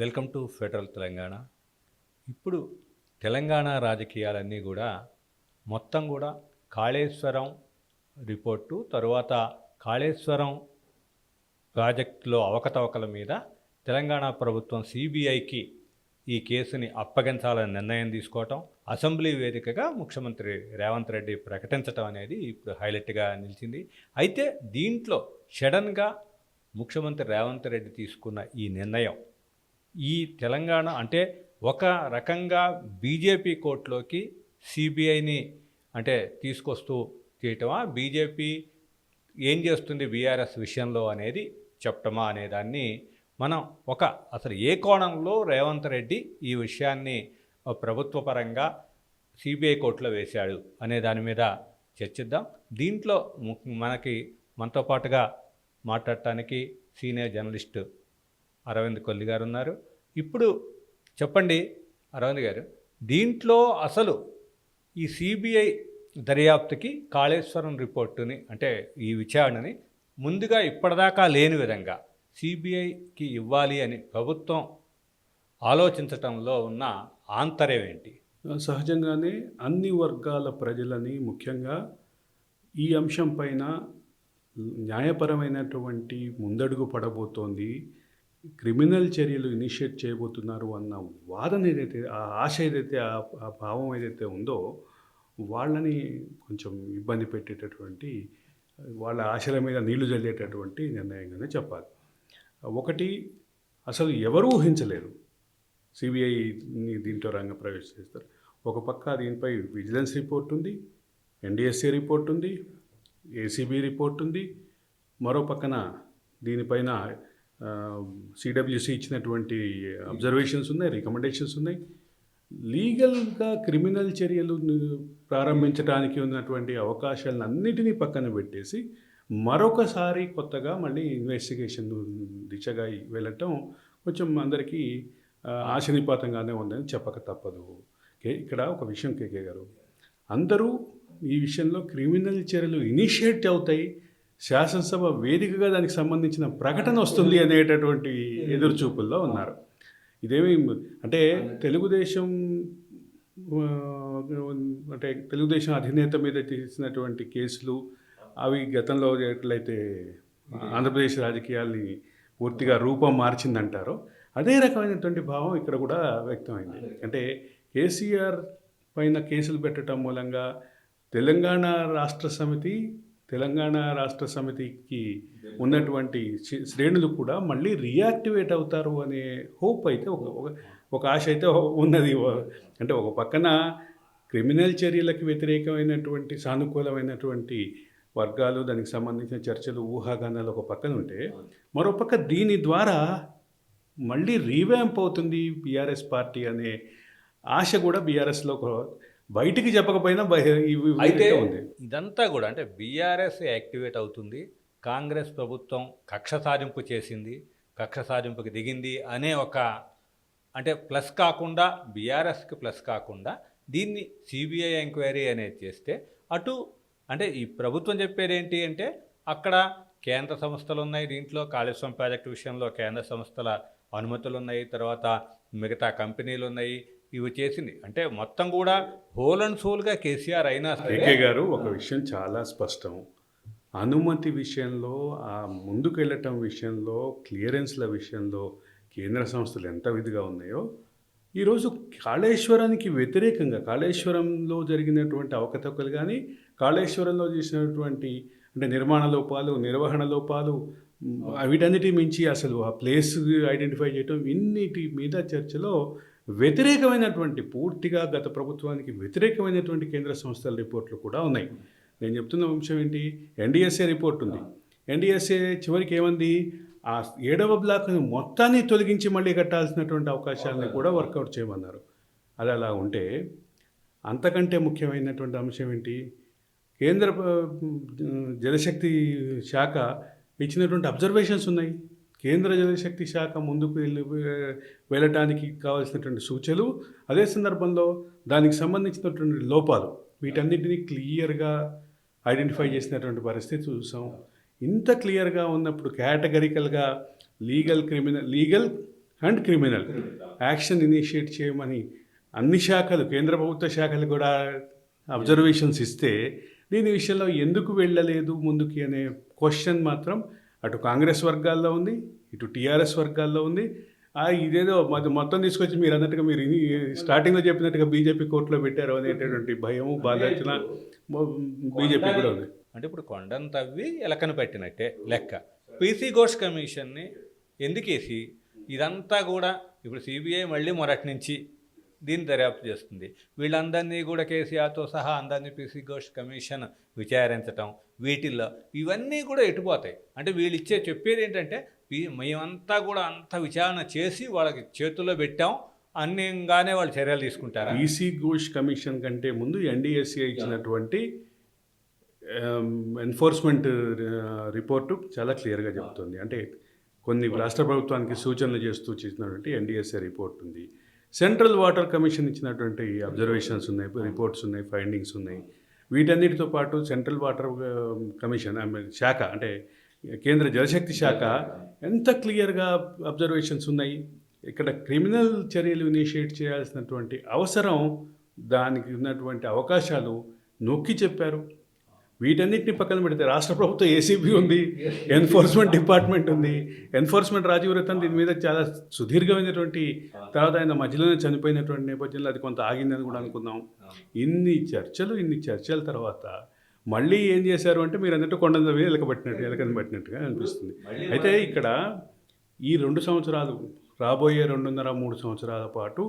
Welcome to federal Telangana. ఇప్పుడు తెలంగాణ రాజకీయాలన్నీ కూడా మొత్తం కూడా కాళేశ్వరం రిపోర్టు తరువాత కాళేశ్వరం ప్రాజెక్టులో అవకతవకల మీద తెలంగాణ ప్రభుత్వం సిబిఐకి ఈ కేసుని అప్పగించాలని నిర్ణయం తీసుకోవటం అసెంబ్లీ వేదికగా ముఖ్యమంత్రి రేవంత్ రెడ్డి ప్రకటించటం అనేది ఇప్పుడు హైలైట్గా నిలిచింది. అయితే దీంట్లో సడన్గా ముఖ్యమంత్రి రేవంత్ రెడ్డి తీసుకున్న ఈ నిర్ణయం ఈ తెలంగాణ అంటే ఒక రకంగా బీజేపీ కోర్టులోకి సిబిఐని అంటే తీసుకొస్తూ చేయటమా బీజేపీ ఏం చేస్తుంది బీఆర్ఎస్ విషయంలో అనేది చెప్పటమా అనేదాన్ని మనం ఒక అసలు ఏ కోణంలో రేవంత్ రెడ్డి ఈ విషయాన్ని ప్రభుత్వ పరంగా సిబిఐ కోర్టులో వేశాడు అనే దాని మీద చర్చిద్దాం. దీంట్లో ము- మనకి మనతో పాటుగా మాట్లాడటానికి సీనియర్ జర్నలిస్ట్ అరవింద్ కొల్లి గారు ఉన్నారు. ఇప్పుడు చెప్పండి అరవింద్ గారు దీంట్లో అసలు ఈ సిబిఐ దర్యాప్తుకి కాళేశ్వరం రిపోర్టుని అంటే ఈ విచారణని ముందుగా ఇప్పటిదాకా లేని విధంగా సిబిఐకి ఇవ్వాలి అని ప్రభుత్వం ఆలోచించటంలో ఉన్న ఆంతర్యం ఏంటి? సహజంగానే అన్ని వర్గాల ప్రజలని ముఖ్యంగా ఈ అంశం పైన న్యాయపరమైనటువంటి ముందడుగు పడబోతోంది. క్రిమినల్ చర్యలు ఇనిషియేట్ చేయబోతున్నారు అన్న వాదన ఏదైతే ఆ ఆశ ఏదైతే ఆ భావం ఏదైతే ఉందో వాళ్ళని కొంచెం ఇబ్బంది పెట్టేటటువంటి వాళ్ళ ఆశల మీద నీళ్ళు చల్లేటటువంటి నిర్ణయంగానే చెప్పాలి. ఒకటి అసలు ఎవరూ ఊహించలేరు. సిబిఐని దీంట్లో రంగ ప్రవేశిస్తారు ఒక పక్క దీనిపై విజిలెన్స్ రిపోర్ట్ ఉంది ఎన్డిఎస్సీ రిపోర్ట్ ఉంది ఏసీబీ రిపోర్ట్ ఉంది. మరో పక్కన దీనిపైన సిడబ్ల్యూసి ఇచ్చినటువంటి అబ్జర్వేషన్స్ ఉన్నాయి రికమెండేషన్స్ ఉన్నాయి. లీగల్గా క్రిమినల్ చర్యలు ప్రారంభించడానికి ఉన్నటువంటి అవకాశాలను అన్నిటినీ పక్కన పెట్టేసి మరొకసారి కొత్తగా మళ్ళీ ఇన్వెస్టిగేషన్ దిశగా వెళ్ళటం కొంచెం అందరికీ ఆశనిపాతంగానే ఉందని చెప్పక తప్పదు. కే ఇక్కడ ఒక విషయం కేకే గారు. అందరూ ఈ విషయంలో క్రిమినల్ చర్యలు ఇనిషియేట్ అవుతాయి శాసనసభ వేదికగా దానికి సంబంధించిన ప్రకటన వస్తుంది అనేటటువంటి ఎదురుచూపుల్లో ఉన్నారు. ఇదేమి అంటే తెలుగుదేశం అంటే తెలుగుదేశం అధినేత మీద తీసినటువంటి కేసులు అవి గతంలో ఎట్లయితే ఆంధ్రప్రదేశ్ రాజకీయాల్ని పూర్తిగా రూపం మార్చిందంటారో అదే రకమైనటువంటి భావం ఇక్కడ కూడా వ్యక్తమైంది. అంటే కేసీఆర్ పైన కేసులు పెట్టడం మూలంగా తెలంగాణ రాష్ట్ర సమితి తెలంగాణ రాష్ట్ర సమితికి ఉన్నటువంటి శ్రేణులు కూడా మళ్ళీ రియాక్టివేట్ అవుతారు అనే హోప్ అయితే ఒక ఒక- ఒక ఆశ అయితే ఉన్నది. అంటే ఒక పక్కన క్రిమినల్ చర్యలకు వ్యతిరేకమైనటువంటి సానుకూలమైనటువంటి వర్గాలు దానికి సంబంధించిన చర్చలు ఊహాగానాలు ఒక పక్కన ఉంటే మరోపక్క దీని ద్వారా మళ్ళీ రీవ్యాంప్ అవుతుంది బీఆర్ఎస్ పార్టీ అనే ఆశ కూడా బీఆర్ఎస్లో బయటికి చెప్పకపోయినా అయితే అయితే ఉంది. ఇదంతా కూడా అంటే బీఆర్ఎస్ యాక్టివేట్ అవుతుంది? కాంగ్రెస్ ప్రభుత్వం కక్ష సాధింపు చేసింది కక్ష సాధింపుకి దిగింది అనే ఒక అంటే ప్లస్ కాకుండా బీఆర్ఎస్కి ప్లస్ కాకుండా దీన్ని సిబిఐ ఎంక్వైరీ అనేది చేస్తే అటు అంటే ఈ ప్రభుత్వం చెప్పేది ఏంటి అంటే అక్కడ కేంద్ర సంస్థలు ఉన్నాయి దీంట్లో కాళేశ్వరం ప్రాజెక్టు విషయంలో కేంద్ర సంస్థల అనుమతులు ఉన్నాయి తర్వాత మిగతా కంపెనీలు ఉన్నాయి ఇవి చేసింది. అంటే మొత్తం కూడా హోల్ అండ్ సోల్గా కేసీఆర్ అయినా కేకే గారు ఒక విషయం చాలా స్పష్టం. అనుమతి విషయంలో ఆ ముందుకు వెళ్ళటం విషయంలో క్లియరెన్స్ల విషయంలో కేంద్ర సంస్థలు ఎంత విధిగా ఉన్నాయో ఈరోజు కాళేశ్వరానికి వ్యతిరేకంగా కాళేశ్వరంలో జరిగినటువంటి అవకతవకలు కానీ కాళేశ్వరంలో చేసినటువంటి అంటే నిర్మాణ లోపాలు నిర్వహణ లోపాలు వీటన్నిటి మించి అసలు ఆ ప్లేస్ ఐడెంటిఫై చేయటం ఇన్నిటి మీద చర్చలో వ్యతిరేకమైనటువంటి పూర్తిగా గత ప్రభుత్వానికి వ్యతిరేకమైనటువంటి కేంద్ర సంస్థల రిపోర్ట్లు కూడా ఉన్నాయి. నేను చెప్తున్న అంశం ఏంటి? ఎన్డిఎస్ఏ రిపోర్ట్ ఉంది. ఎన్డిఎస్ఏ చివరికి ఏమంది? ఆ ఏడవ బ్లాక్ను మొత్తాన్ని తొలగించి మళ్ళీ కట్టాల్సినటువంటి అవకాశాలను కూడా వర్కౌట్ చేయమన్నారు. అది అలా ఉంటే అంతకంటే ముఖ్యమైనటువంటి అంశం ఏంటి? కేంద్ర జలశక్తి శాఖ ఇచ్చినటువంటి అబ్జర్వేషన్స్ ఉన్నాయి. కేంద్ర జలశక్తి శాఖ ముందుకు వెళ్ళి వెళ్ళటానికి కావాల్సినటువంటి సూచనలు అదే సందర్భంలో దానికి సంబంధించినటువంటి లోపాలు వీటన్నిటినీ క్లియర్గా ఐడెంటిఫై చేసినటువంటి పరిస్థితి చూసాం. ఇంత క్లియర్గా ఉన్నప్పుడు కేటగరికల్గా legal criminal legal and criminal action initiate చేయమని అన్ని శాఖలు కేంద్ర ప్రభుత్వ శాఖలు కూడా అబ్జర్వేషన్స్ ఇస్తే దీని విషయంలో ఎందుకు వెళ్ళలేదు ముందుకి అనే క్వశ్చన్ మాత్రం అటు కాంగ్రెస్ వర్గాల్లో ఉంది ఇటు టీఆర్ఎస్ వర్గాల్లో ఉంది. ఇదేదో మొత్తం- మొత్తం తీసుకొచ్చి మీరు అన్నట్టుగా మీరు స్టార్టింగ్లో చెప్పినట్టుగా బీజేపీ కోర్టులో పెట్టారు అనేటటువంటి భయము బాధ్యత బీజేపీ కూడా ఉంది. అంటే ఇప్పుడు కొండను తవ్వి ఎలకను పెట్టినట్టే లెక్క. పీసీ ఘోష్ కమిషన్ని ఎందుకేసి ఇదంతా కూడా ఇప్పుడు సిబిఐ మళ్ళీ మొరటి నుంచి దీన్ని దర్యాప్తు చేస్తుంది. వీళ్ళందరినీ కూడా కేసీఆర్తో సహా అందరినీ పీసీ ఘోష్ కమిషన్ విచారించటం వీటిల్లో ఇవన్నీ కూడా ఎటుపోతాయి? అంటే వీళ్ళు ఇచ్చే చెప్పేది ఏంటంటే మేమంతా కూడా అంత విచారణ చేసి వాళ్ళకి చేతుల్లో పెట్టాం అన్యంగానే వాళ్ళు చర్యలు తీసుకుంటారు? ఈసీ ఘోష్ కమిషన్ కంటే ముందు ఎన్డీఎస్ఏ ఇచ్చినటువంటి ఎన్ఫోర్స్మెంట్ రిపోర్టు చాలా క్లియర్గా చెప్తుంది అంటే కొన్ని రాష్ట్ర ప్రభుత్వానికి సూచనలు చేస్తూ చేసినటువంటి ఎన్డీఎస్ఏ రిపోర్ట్ ఉంది. సెంట్రల్ వాటర్ కమిషన్ ఇచ్చినటువంటి అబ్జర్వేషన్స్ ఉన్నాయి రిపోర్ట్స్ ఉన్నాయి ఫైండింగ్స్ ఉన్నాయి. వీటన్నిటితో పాటు సెంట్రల్ వాటర్ కమిషన్ శాఖ అంటే కేంద్ర జలశక్తి శాఖ. ఎంత క్లియర్గా అబ్జర్వేషన్స్ ఉన్నాయి ఇక్కడ క్రిమినల్ చర్యలు ఇనిషియేట్ చేయాల్సినటువంటి అవసరం దానికి ఉన్నటువంటి అవకాశాలు నొక్కి చెప్పారు. వీటన్నిటిని పక్కన పెడితే రాష్ట్ర ప్రభుత్వం ఏసీబీ ఉంది ఎన్ఫోర్స్మెంట్ డిపార్ట్మెంట్ ఉంది. ఎన్ఫోర్స్మెంట్ రాజీవ్ రతన్ దీని మీద చాలా సుదీర్ఘమైనటువంటి తర్వాత ఆయన మధ్యలోనే చనిపోయినటువంటి నేపథ్యంలో అది కొంత ఆగిందని కూడా అనుకుందాం. ఇన్ని చర్చలు ఇన్ని చర్చల తర్వాత మళ్ళీ ఏం చేశారు అంటే మీరు అన్నట్టు కొండ మీద ఎలకబట్టినట్టు ఎలకని పట్టినట్టుగా అనిపిస్తుంది. అయితే ఇక్కడ ఈ రెండు సంవత్సరాలు రాబోయే రెండున్నర మూడు సంవత్సరాల పాటు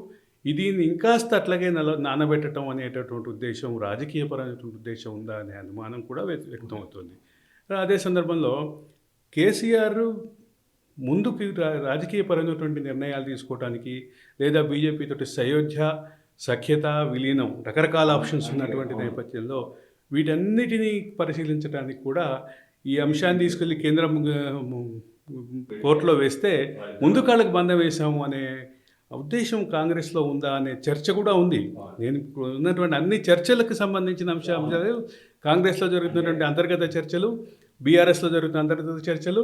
ఇది ఇంకాస్త అట్లాగే నల నానబెట్టడం అనేటటువంటి ఉద్దేశం రాజకీయపరమైనటువంటి ఉద్దేశం ఉందా అనే అనుమానం కూడా వ్యక్- వ్యక్తమవుతుంది. అదే సందర్భంలో కేసీఆర్ ముందుకు రాజకీయపరమైనటువంటి నిర్ణయాలు తీసుకోవడానికి లేదా బీజేపీ తోటి సయోధ్య సఖ్యత విలీనం రకరకాల ఆప్షన్స్ ఉన్నటువంటి నేపథ్యంలో వీటన్నిటినీ పరిశీలించడానికి కూడా ఈ అంశాన్ని తీసుకెళ్ళి కేంద్రం కోర్టులో వేస్తే ముందు కాళ్ళకి బంధం వేశాము అనే ఉద్దేశం కాంగ్రెస్లో ఉందా అనే చర్చ కూడా ఉంది. నేను ఉన్నటువంటి అన్ని చర్చలకు సంబంధించిన అంశ అంశాలు కాంగ్రెస్లో జరుగుతున్నటువంటి అంతర్గత చర్చలు బీఆర్ఎస్లో జరుగుతున్న అంతర్గత చర్చలు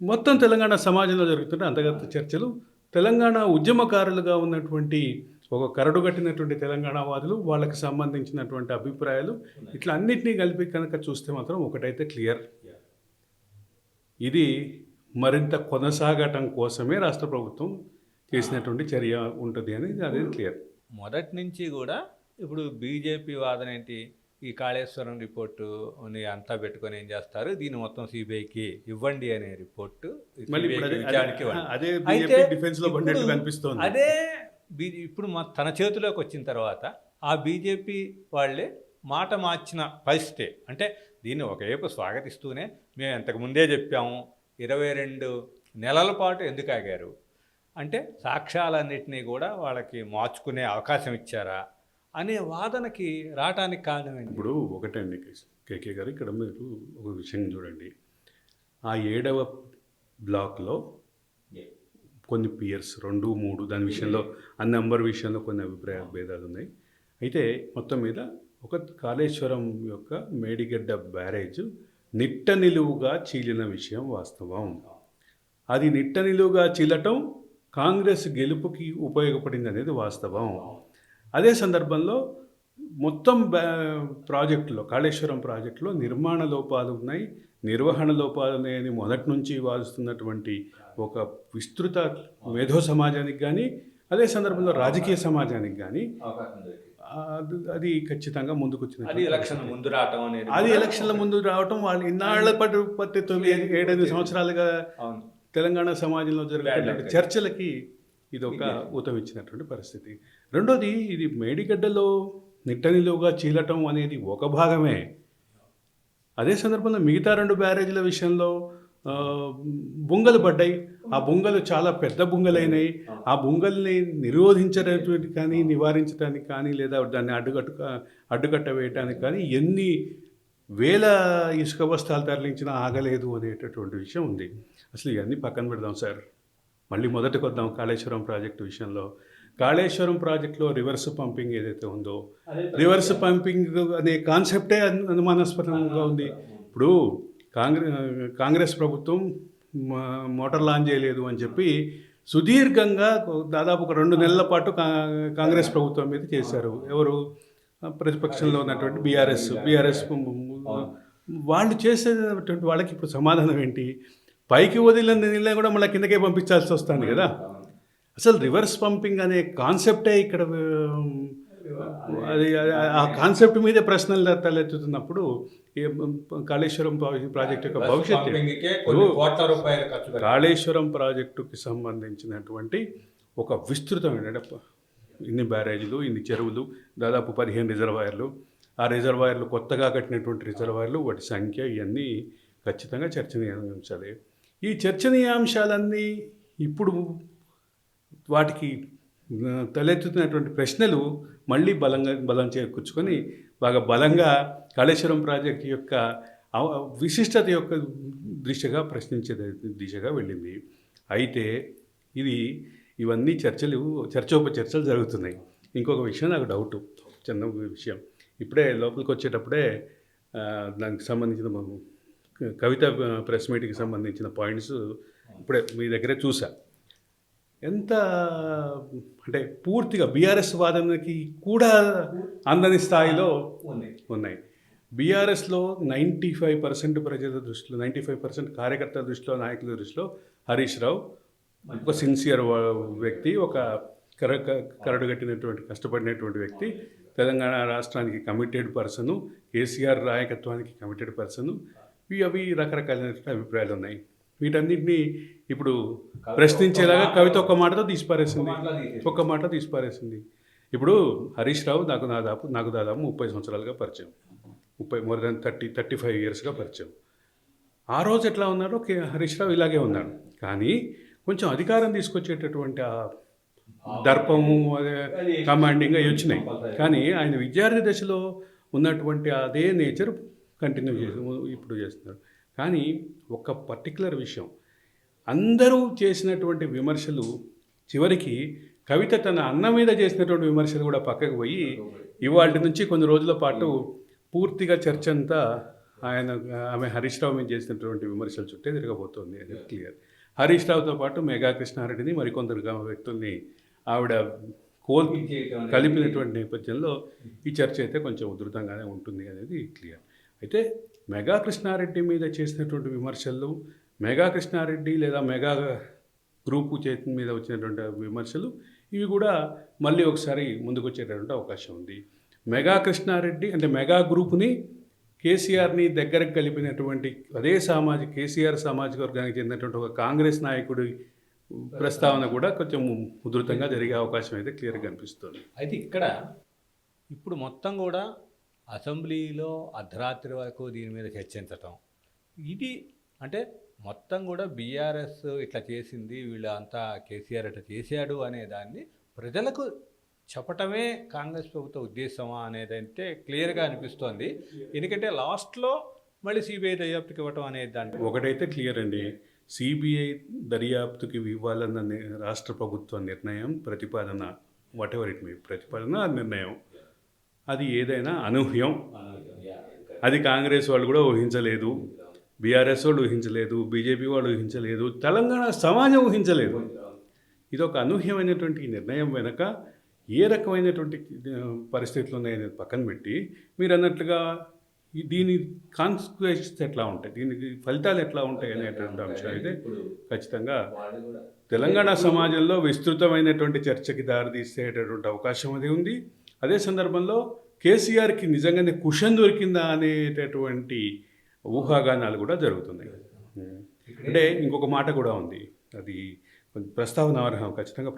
మొత్తం తెలంగాణ సమాజంలో జరుగుతున్న అంతర్గత చర్చలు తెలంగాణ ఉద్యమకారులుగా ఉన్నటువంటి ఒక కరడుగట్టినటువంటి తెలంగాణ వాదులు వాళ్ళకి సంబంధించినటువంటి అభిప్రాయాలు ఇట్లా అన్నిటినీ కలిపి కనుక చూస్తే మాత్రం ఒకటైతే క్లియర్. ఇది మరింత కొనసాగటం కోసమే రాష్ట్ర ప్రభుత్వం చేసినటువంటి చర్య ఉంటుంది అని అదే క్లియర్ మొదటి నుంచి కూడా ఇప్పుడు బీజేపీ వాదన ఏంటి? ఈ కాళేశ్వరం రిపోర్టు అంతా పెట్టుకొని ఏం చేస్తారు? దీన్ని మొత్తం సిబిఐకి ఇవ్వండి అనే రిపోర్టు అదే- ఇప్పుడు మా తన చేతిలోకి వచ్చిన తర్వాత ఆ బీజేపీ వాళ్ళే మాట మార్చిన పరిస్థితి అంటే దీన్ని ఒకవైపు స్వాగతిస్తూనే మేము ఇంతకు ముందే చెప్పాము ఇరవై రెండు నెలల పాటు ఎందుకు ఆగారు? అంటే సాక్ష్యాలన్నింటినీ కూడా వాళ్ళకి మార్చుకునే అవకాశం ఇచ్చారా అనే వాదనకి రావటానికి కారణం ఇప్పుడు ఒకటండి కేకే గారు ఇక్కడ మీరు ఒక విషయం చూడండి. ఆ ఏడవ బ్లాక్లో కొన్ని పియర్స్ రెండు మూడు దాని విషయంలో ఆ నెంబర్ విషయంలో కొన్ని అభిప్రాయ భేదాలు ఉన్నాయి అయితే మొత్తం మీద ఒక కాళేశ్వరం యొక్క మేడిగడ్డ బ్యారేజ్ నిట్ట నిలువుగా చీలిన విషయం వాస్తవం. అది నిట్ట నిలువుగా చీలటం కాంగ్రెస్ గెలుపుకి ఉపయోగపడింది అనేది వాస్తవం. అదే సందర్భంలో మొత్తం ప్రాజెక్టులో కాళేశ్వరం ప్రాజెక్టులో నిర్మాణ లోపాలు ఉన్నాయి. నిర్వహణ లోపాలు ఉన్నాయని మొదటి నుంచి వాదిస్తున్నటువంటి ఒక విస్తృత మేధో సమాజానికి కానీ అదే సందర్భంలో రాజకీయ సమాజానికి కానీ అది అది ఖచ్చితంగా ముందుకు అది ఎలక్షన్ ముందు రావటం అనేది అది ఎలక్షన్ల ముందు రావటం వాళ్ళు ఇన్నాళ్ళ పాటు పట్టి తొమ్మిది ఏడెనిమిది సంవత్సరాలుగా తెలంగాణ సమాజంలో Bad చర్చలకి ఇది ఒక ఊతం ఇచ్చినటువంటి పరిస్థితి. రెండోది ఇది మేడిగడ్డలో నిట్టనిలువుగా చీలటం అనేది ఒక భాగమే. అదే సందర్భంలో మిగతా రెండు బ్యారేజీల విషయంలో బుంగలు పడ్డాయి. ఆ బుంగలు చాలా పెద్ద బుంగలైనాయి. ఆ బుంగల్ని నిరోధించడానికి కానీ నివారించడానికి కానీ లేదా దాన్ని అడ్డుకట్టు అడ్డుకట్ట వేయడానికి కానీ ఎన్ని వేల ఇసుక బస్తాలు తరలించినా ఆగలేదు అనేటటువంటి విషయం ఉంది. అసలు ఇవన్నీ పక్కన పెడదాం సార్. మళ్ళీ మొదటికి వద్దాం కాళేశ్వరం ప్రాజెక్టు విషయంలో. కాళేశ్వరం ప్రాజెక్టులో రివర్స్ పంపింగ్ ఏదైతే ఉందో రివర్స్ పంపింగ్ అనే కాన్సెప్టే అను- అనుమానాస్పదంగా ఉంది. ఇప్పుడు కాంగ్రెస్ కాంగ్రెస్ ప్రభుత్వం మోటార్ లాంచ్ చేయలేదు అని చెప్పి సుదీర్ఘంగా దాదాపు ఒక రెండు నెలల పాటు కా- కాంగ్రెస్ ప్రభుత్వం మీద చేశారు. ఎవరు? ప్రతిపక్షంలో ఉన్నటువంటి బీఆర్ఎస్. బీఆర్ఎస్ వాళ్ళు చేసేటటువంటి వాళ్ళకి ఇప్పుడు సమాధానం ఏంటి? పైకి వదిలిన నీళ్ళ కూడా మళ్ళీ కిందకే పంపించాల్సి వస్తుంది కదా. అసలు రివర్స్ పంపింగ్ అనే కాన్సెప్టే ఇక్కడ అది ఆ కాన్సెప్ట్ మీదే ప్రశ్నలు తలెత్తుతున్నప్పుడు కాళేశ్వరం ప్రాజెక్ట్ యొక్క భవిష్యత్తు. కాళేశ్వరం ప్రాజెక్టుకి సంబంధించినటువంటి ఒక విస్తృతమైన ఇన్ని బ్యారేజీలు ఇన్ని చెరువులు దాదాపు పదిహేను రిజర్వాయర్లు ఆ రిజర్వాయర్లు కొత్తగా కట్టినటువంటి రిజర్వాయర్లు వాటి సంఖ్య ఇవన్నీ ఖచ్చితంగా చర్చనీయాంశాలే. ఈ చర్చనీయాంశాలన్నీ ఇప్పుడు వాటికి తలెత్తుతున్నటువంటి ప్రశ్నలు మళ్ళీ బలంగా బలం చేకూర్చుకొని బాగా బలంగా కాళేశ్వరం ప్రాజెక్టు యొక్క విశిష్టత యొక్క దిశగా ప్రశ్నించే దిశగా వెళ్ళింది. అయితే ఇది ఇవన్నీ చర్చలు చర్చోపచర్చలు జరుగుతున్నాయి. ఇంకొక విషయం నాకు డౌట్ చిన్న విషయం. ఇప్పుడే లోపలికి వచ్చేటప్పుడే దానికి సంబంధించిన కవిత ప్రెస్ మీట్కి సంబంధించిన పాయింట్స్ ఇప్పుడే మీ దగ్గరే చూసా. ఎంత అంటే పూర్తిగా బీఆర్ఎస్ వాదనకి కూడా అందని స్థాయిలో. ఉన్నాయి. బీఆర్ఎస్లో నైంటీ ఫైవ్ పర్సెంట్ ప్రజల దృష్టిలో నైంటీ ఫైవ్ పర్సెంట్ కార్యకర్తల దృష్టిలో నాయకుల దృష్టిలో హరీష్ రావు ఒక సిన్సియర్ వ్యక్తి ఒక కర కరడుగట్టినటువంటి కష్టపడినటువంటి వ్యక్తి. తెలంగాణ రాష్ట్రానికి కమిటెడ్ పర్సను కేసీఆర్ నాయకత్వానికి కమిటెడ్ పర్సను ఇవి అవి రకరకాలైనటువంటి అభిప్రాయాలు ఉన్నాయి వీటన్నిటిని ఇప్పుడు ప్రశ్నించేలాగా కవిత ఒక్క మాటతో తీసిపారేసింది. ఒక్క మాట తీసిపారేసింది. ఇప్పుడు హరీష్ రావు నాకు నా దాపు నాకు దాదాపు ముప్పై సంవత్సరాలుగా పరిచయం. ముప్పై more than thirty thirty five ఇయర్స్గా పరిచయం. ఆ రోజు ఎట్లా ఉన్నాడో హరీష్ రావు ఇలాగే ఉన్నాడు. కానీ కొంచెం అధికారం తీసుకొచ్చేటటువంటి ఆ దర్పము అదే కమాండింగ్ అవి వచ్చినాయి. కానీ ఆయన విద్యార్థి దశలో ఉన్నటువంటి అదే నేచర్ కంటిన్యూ చేసి ఇప్పుడు చేస్తున్నారు. కానీ ఒక పర్టికులర్ విషయం. అందరూ చేసినటువంటి విమర్శలు చివరికి కవిత తన అన్న మీద చేసినటువంటి విమర్శలు కూడా పక్కకు పోయి ఇవాళ నుంచి కొన్ని రోజుల పాటు పూర్తిగా చర్చ అంతా ఆయన ఆమె హరీష్ రావు మీద చేసినటువంటి విమర్శలు చుట్టే తిరగబోతోంది. అది క్లియర్ హరీష్ రావుతో పాటు మెగా కృష్ణారెడ్డిని మరికొందరు వ్యక్తుల్ని ఆవిడ కోల్ కలిపినటువంటి నేపథ్యంలో ఈ చర్చ అయితే కొంచెం ఉధృతంగానే ఉంటుంది అనేది క్లియర్. అయితే మెగా కృష్ణారెడ్డి మీద చేసినటువంటి విమర్శలు మెగా కృష్ణారెడ్డి లేదా మెగా గ్రూపు చేతి మీద వచ్చినటువంటి విమర్శలు ఇవి కూడా మళ్ళీ ఒకసారి ముందుకు వచ్చేటటువంటి అవకాశం ఉంది. మెగా కృష్ణారెడ్డి అంటే మెగా గ్రూపుని కేసీఆర్ని దగ్గరకు కలిపినటువంటి అదే సామాజిక కేసీఆర్ సామాజిక వర్గానికి చెందినటువంటి ఒక కాంగ్రెస్ నాయకుడి ప్రస్తావన కూడా కొంచెం ఉధృతంగా జరిగే అవకాశం అయితే క్లియర్గా కనిపిస్తుంది. అయితే ఇక్కడ ఇప్పుడు మొత్తం కూడా అసెంబ్లీలో అర్ధరాత్రి వరకు దీని మీద చర్చించటం. ఇది అంటే మొత్తం కూడా బీఆర్ఎస్ ఇట్లా చేసింది వీళ్ళు అంతా కేసీఆర్ ఇట్లా చేశాడు అనే దాన్ని ప్రజలకు చెప్పటమే కాంగ్రెస్ ప్రభుత్వ ఉద్దేశమా అనేది అంటే క్లియర్గా అనిపిస్తోంది. ఎందుకంటే లాస్ట్లో మళ్ళీ సిబిఐ దర్యాప్తుకి ఇవ్వటం అనేది దాంట్లో ఒకటైతే క్లియర్ అండి. సిబిఐ దర్యాప్తుకి ఇవ్వాలన్న రాష్ట్ర ప్రభుత్వ నిర్ణయం ప్రతిపాదన వాట్ ఎవర్ ఇట్ మీ ప్రతిపాదన నిర్ణయం. అది ఏదైనా అనూహ్యం. అది కాంగ్రెస్ వాళ్ళు కూడా ఊహించలేదు. బీఆర్ఎస్ వాళ్ళు ఊహించలేదు. బీజేపీ వాళ్ళు ఊహించలేదు. తెలంగాణ సమాజం ఊహించలేదు. ఇది ఒక అనూహ్యమైనటువంటి నిర్ణయం వెనక ఏ రకమైనటువంటి పరిస్థితులు ఉన్నాయనేది పక్కన పెట్టి మీరు అన్నట్లుగా దీని కాన్సిక్వెన్సెస్ ఎట్లా ఉంటాయి? దీనికి ఫలితాలు ఎట్లా ఉంటాయి అనేటువంటి అంశం అయితే ఖచ్చితంగా తెలంగాణ సమాజంలో విస్తృతమైనటువంటి చర్చకి దారితీసేటటువంటి అవకాశం అది ఉంది. అదే సందర్భంలో కేసీఆర్కి నిజంగానే కుషన్ దొరికిందా అనేటటువంటి ఊహాగానాలు కూడా జరుగుతున్నాయి. అంటే ఇంకొక మాట కూడా ఉంది. అది ప్రస్తావన అర్హం ఖచ్చితంగా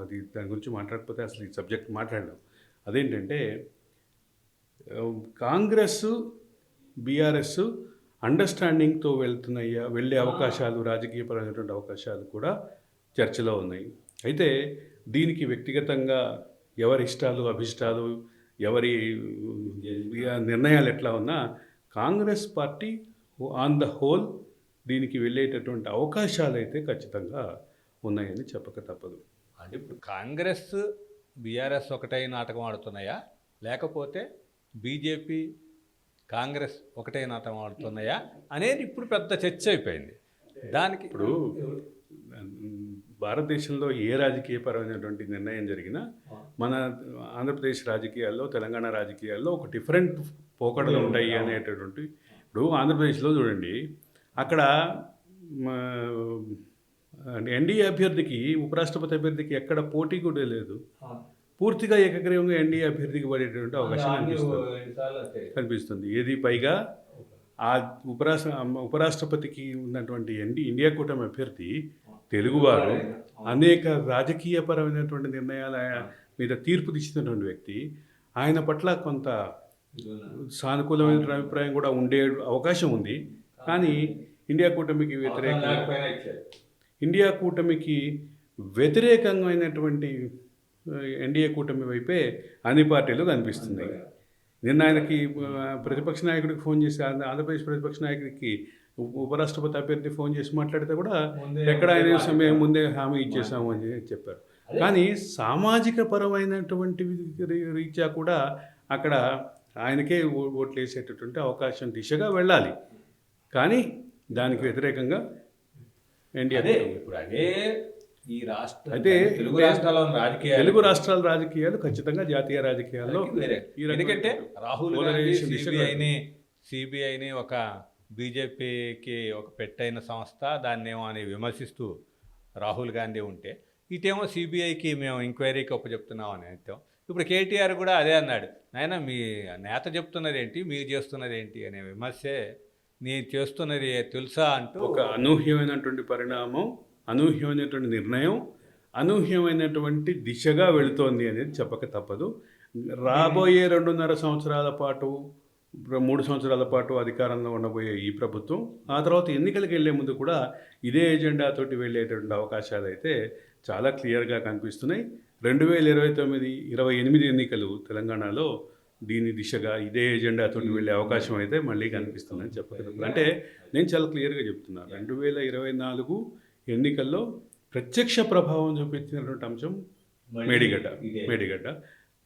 అది దాని గురించి మాట్లాడకపోతే అసలు ఈ సబ్జెక్ట్ మాట్లాడలేం. అదేంటంటే కాంగ్రెస్ బీఆర్ఎస్ అండర్స్టాండింగ్తో వెళ్తున్నాయి వెళ్ళే అవకాశాలు రాజకీయపరమైనటువంటి అవకాశాలు కూడా చర్చలో ఉన్నాయి. అయితే దీనికి వ్యక్తిగతంగా ఎవరి ఇష్టాలు అభిష్టాలు ఎవరి నిర్ణయాలు ఎట్లా ఉన్నా Congress party on the whole దీనికి వెళ్ళేటటువంటి అవకాశాలు అయితే ఖచ్చితంగా ఉన్నాయని చెప్పక తప్పదు. అంటే ఇప్పుడు కాంగ్రెస్ బీఆర్ఎస్ ఒకటే నాటకం ఆడుతున్నాయా? లేకపోతే బీజేపీ కాంగ్రెస్ ఒకటే నాటకం ఆడుతున్నాయా అనేది ఇప్పుడు పెద్ద చర్చ అయిపోయింది. దానికి ఇప్పుడు భారతదేశంలో ఏ రాజకీయపరమైనటువంటి నిర్ణయం జరిగినా మన ఆంధ్రప్రదేశ్ రాజకీయాల్లో తెలంగాణ రాజకీయాల్లో ఒక డిఫరెంట్ పోకడలు ఉంటాయి అనేటటువంటి ఇప్పుడు ఆంధ్రప్రదేశ్లో చూడండి అక్కడ ఎన్డీఏ అభ్యర్థికి ఉపరాష్ట్రపతి అభ్యర్థికి ఎక్కడ పోటీ కూడా లేదు. పూర్తిగా ఏకగ్రీవంగా ఎన్డీఏ అభ్యర్థికి పడేటువంటి అవకాశం కనిపిస్తుంది. కనిపిస్తుంది. ఏది పైగా ఆ ఉపరాష్ట్ర ఉపరాష్ట్రపతికి ఉన్నటువంటి ఎన్డి ఇండియా కూటమి అభ్యర్థి తెలుగువారు అనేక రాజకీయపరమైనటువంటి నిర్ణయాల మీద తీర్పు తీసినటువంటి వ్యక్తి. ఆయన పట్ల కొంత సానుకూలమైన అభిప్రాయం కూడా ఉండే అవకాశం ఉంది. కానీ ఇండియా కూటమికి వ్యతిరేకంగా ఇండియా కూటమికి వ్యతిరేకమైనటువంటి ఎన్డీఏ కూటమి వైపే అన్ని పార్టీలు కనిపిస్తున్నాయి. నిన్న ఆయనకి ప్రతిపక్ష నాయకుడికి ఫోన్ చేసి ఆంధ్ర- ఆంధ్రప్రదేశ్ ప్రతిపక్ష నాయకుడికి ఉపరాష్ట్రపతి అభ్యర్థి ఫోన్ చేసి మాట్లాడితే కూడా ఎక్కడ ఆయన సమయం ముందే హామీ ఇచ్చేసాము అని చెప్పారు. కానీ సామాజిక పరమైనటువంటి రీత్యా కూడా అక్కడ ఆయనకే ఓట్లు వేసేటటువంటి అవకాశం దిశగా వెళ్ళాలి. కానీ దానికి వ్యతిరేకంగా ఎన్డీఏ. ఇప్పుడు అదే ఈ రాష్ట్ర అయితే తెలుగు రాష్ట్రాల్లో రాజకీయాలు తెలుగు రాష్ట్రాల రాజకీయాలు ఖచ్చితంగా జాతీయ రాజకీయాల్లో ఎందుకంటే రాహుల్ సిబిఐని సిబిఐని ఒక బీజేపీకి ఒక పెట్టైన సంస్థ దాన్ని ఏమో అని విమర్శిస్తూ రాహుల్ గాంధీ ఉంటే ఇటేమో సిబిఐకి మేము ఎంక్వైరీకి ఒప్పచెప్తున్నాం అని అంటాం. ఇప్పుడు కేటీఆర్ కూడా అదే అన్నాడు నాయన మీ నేత చెప్తున్నది ఏంటి మీరు చేస్తున్నది ఏంటి అనే విమర్శే నీ చేస్తున్నది తెలుసా? అంటూ ఒక అనూహ్యమైనటువంటి పరిణామం అనూహ్యమైనటువంటి నిర్ణయం అనూహ్యమైనటువంటి దిశగా వెళుతోంది అనేది చెప్పక తప్పదు. రాబోయే రెండున్నర సంవత్సరాల పాటు మూడు సంవత్సరాల పాటు అధికారంలో ఉండబోయే ఈ ప్రభుత్వం ఆ తర్వాత ఎన్నికలకు వెళ్ళే ముందు కూడా ఇదే ఎజెండాతోటి వెళ్ళేటువంటి అవకాశాలు అయితే చాలా క్లియర్గా కనిపిస్తున్నాయి. రెండు వేల ఇరవై తొమ్మిది ఇరవై ఎనిమిది ఎన్నికలు తెలంగాణలో దీని దిశగా ఇదే ఎజెండాతో వెళ్ళే అవకాశం అయితే మళ్ళీ కనిపిస్తుందని చెప్పగలరు అంటే నేను చాలా క్లియర్గా చెప్తున్నాను రెండు వేల ఇరవై నాలుగు ఎన్నికల్లో ప్రత్యక్ష ప్రభావం చూపించినటువంటి అంశం మేడిగడ్డ మేడిగడ్డ.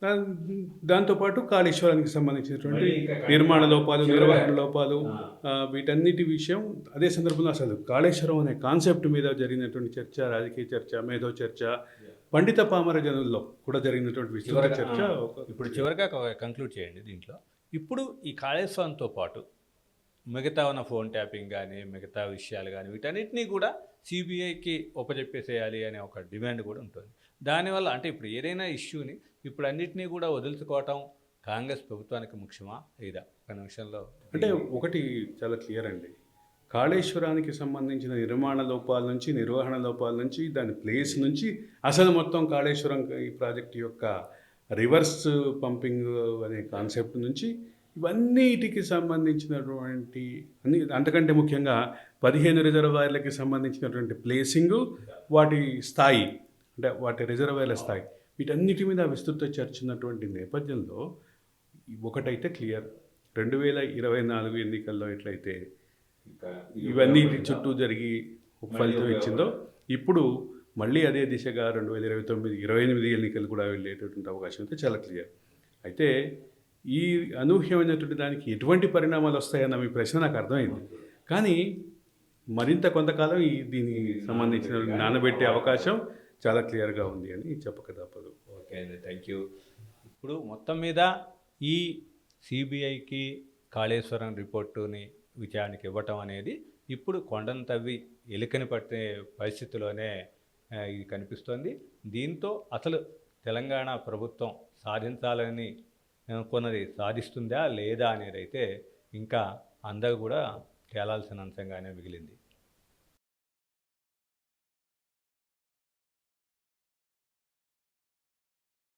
దా- దాంతోపాటు కాళేశ్వరానికి సంబంధించినటువంటి నిర్మాణ లోపాలు నిర్వహణ లోపాలు వీటన్నిటి విషయం అదే సందర్భంలో అసలు కాళేశ్వరం అనే కాన్సెప్ట్ మీద జరిగినటువంటి చర్చ రాజకీయ చర్చ మేధో చర్చ పండిత పామర జనుల్లో కూడా జరిగినటువంటి విస్తృత చర్చ ఇప్పుడు చివరిగా కంక్లూడ్ చేయండి దీంట్లో. ఇప్పుడు ఈ కాళేశ్వరంతో పాటు మిగతా ఉన్న ఫోన్ ట్యాపింగ్ కానీ మిగతా విషయాలు కానీ వీటన్నిటినీ కూడా సిబిఐకి ఒప్పచెప్పేసేయాలి అనే ఒక డిమాండ్ కూడా ఉంటుంది. దానివల్ల అంటే ఇప్పుడు ఏదైనా ఇష్యూని ఇప్పుడు అన్నింటినీ కూడా వదులుచుకోవటం కాంగ్రెస్ ప్రభుత్వానికి ముఖ్యమా లేదా? ఒక నిమిషంలో అంటే ఒకటి చాలా క్లియర్ అండి. కాళేశ్వరానికి సంబంధించిన నిర్మాణ లోపాల నుంచి నిర్వహణ లోపాల నుంచి దాని ప్లేస్ నుంచి అసలు మొత్తం కాళేశ్వరం ఈ ప్రాజెక్ట్ యొక్క రివర్స్ పంపింగ్ అనే కాన్సెప్ట్ నుంచి ఇవన్నిటికి సంబంధించినటువంటి అన్ని అంతకంటే ముఖ్యంగా పదిహేను రిజర్వాయర్లకి సంబంధించినటువంటి ప్లేసింగు వాటి స్థాయి అంటే వాటి రిజర్వాయర్ల స్థాయి వీటన్నిటి మీద విస్తృత చర్చ ఉన్నటువంటి నేపథ్యంలో ఒకటైతే క్లియర్. రెండు వేల ఇరవై నాలుగు ఎన్నికల్లో ఎట్లయితే ఇవన్నీ చుట్టూ జరిగి ఫలితం ఇచ్చిందో ఇప్పుడు మళ్ళీ అదే దిశగా రెండు వేల ఇరవై తొమ్మిది ఇరవై ఎనిమిది ఎన్నికలు కూడా వెళ్ళేటటువంటి అవకాశం అయితే చాలా క్లియర్. అయితే ఈ అనూహ్యమైనటువంటి దానికి ఎటువంటి పరిణామాలు వస్తాయన్న మీ ప్రశ్న నాకు అర్థమైంది. కానీ మరింత కొంతకాలం ఈ దీనికి సంబంధించిన నానబెట్టే అవకాశం చాలా క్లియర్గా ఉంది అని చెప్పక తప్పదు ఓకే అండి థ్యాంక్ యూ. ఇప్పుడు మొత్తం మీద ఈ సిబిఐకి కాళేశ్వరం రిపోర్టుని విచారణకి ఇవ్వటం అనేది ఇప్పుడు కొండను తవ్వి ఎలుకని పట్టే పరిస్థితిలోనే ఇది కనిపిస్తోంది. దీంతో అసలు తెలంగాణ ప్రభుత్వం సాధించాలని కొన్నది సాధిస్తుందా లేదా అనేది అయితే ఇంకా అందరూ కూడా తేలాల్సిన అంశంగానే మిగిలింది.